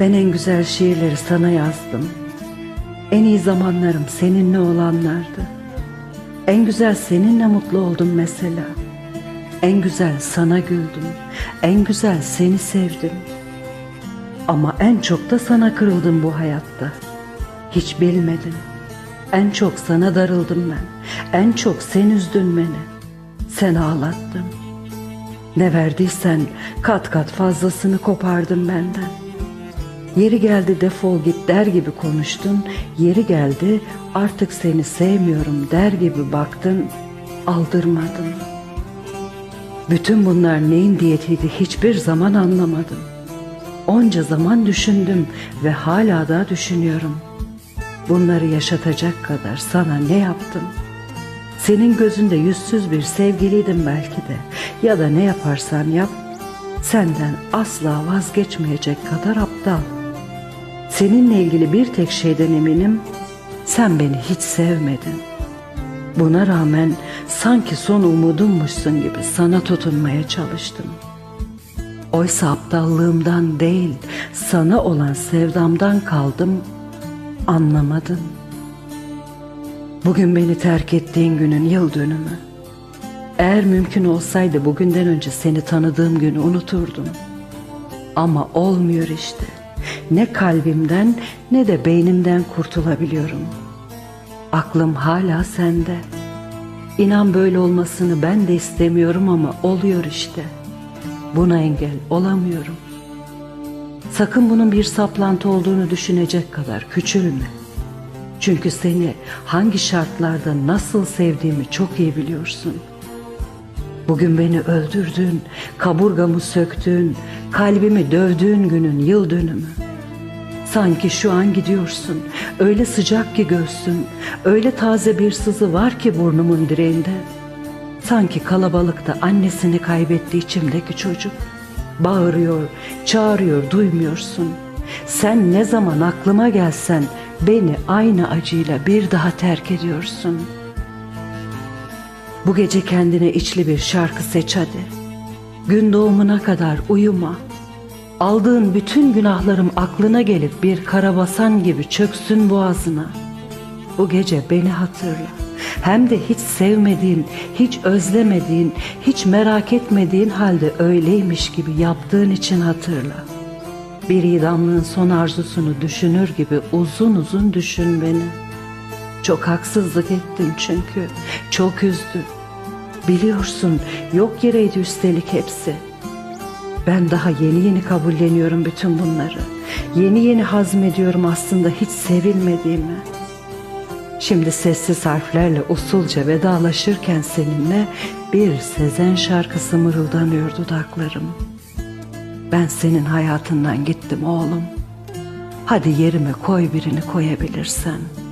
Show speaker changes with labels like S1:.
S1: Ben en güzel şiirleri sana yazdım. En iyi zamanlarım seninle olanlardı. En güzel seninle mutlu oldum mesela. En güzel sana güldüm. En güzel seni sevdim. Ama en çok da sana kırıldım bu hayatta. Hiç bilmedin. En çok sana darıldım ben. En çok sen üzdün beni. Sen ağlattın. Ne verdiysen kat kat fazlasını kopardın benden. Yeri geldi defol git der gibi konuştun. Yeri geldi artık seni sevmiyorum der gibi baktın. Aldırmadın. Bütün bunlar neyin diyetiydi hiçbir zaman anlamadım. Onca zaman düşündüm ve hala da düşünüyorum. Bunları yaşatacak kadar sana ne yaptım? Senin gözünde yüzsüz bir sevgiliydim belki de. Ya da ne yaparsan yap, senden asla vazgeçmeyecek kadar aptal. Seninle ilgili bir tek şeyden eminim, sen beni hiç sevmedin. Buna rağmen sanki son umudummuşsun gibi sana tutunmaya çalıştım. Oysa aptallığımdan değil, sana olan sevdamdan kaldım, anlamadın. Bugün beni terk ettiğin günün yıl dönümü. Eğer mümkün olsaydı bugünden önce seni tanıdığım günü unuturdum. Ama olmuyor işte. Ne kalbimden ne de beynimden kurtulabiliyorum. Aklım hala sende. İnan böyle olmasını ben de istemiyorum ama oluyor işte. Buna engel olamıyorum. Sakın bunun bir saplantı olduğunu düşünecek kadar küçülme. Çünkü seni hangi şartlarda nasıl sevdiğimi çok iyi biliyorsun. Bugün beni öldürdün, kaburgamı söktün, kalbimi dövdüğün günün yıl dönümü. Sanki şu an gidiyorsun, öyle sıcak ki göğsün, öyle taze bir sızı var ki burnumun direğinde. Sanki kalabalıkta annesini kaybetti içimdeki çocuk. Bağırıyor, çağırıyor, duymuyorsun. Sen ne zaman aklıma gelsen beni aynı acıyla bir daha terk ediyorsun. Bu gece kendine içli bir şarkı seç hadi. Gün doğumuna kadar uyuma. Aldığın bütün günahlarım aklına gelip bir karabasan gibi çöksün boğazına. Bu gece beni hatırla. Hem de hiç sevmediğin, hiç özlemediğin, hiç merak etmediğin halde öyleymiş gibi yaptığın için hatırla. Bir idamlığın son arzusunu düşünür gibi uzun uzun düşün beni. Çok haksızlık ettin çünkü, çok üzdün. Biliyorsun yok yereydi üstelik hepsi. Ben daha yeni yeni kabulleniyorum bütün bunları. Yeni yeni hazmediyorum aslında hiç sevilmediğimi. Şimdi sessiz harflerle usulca vedalaşırken seninle bir Sezen şarkısı mırıldanıyor dudaklarım. Ben senin hayatından gittim oğlum. Hadi yerime koy birini koyabilirsen.''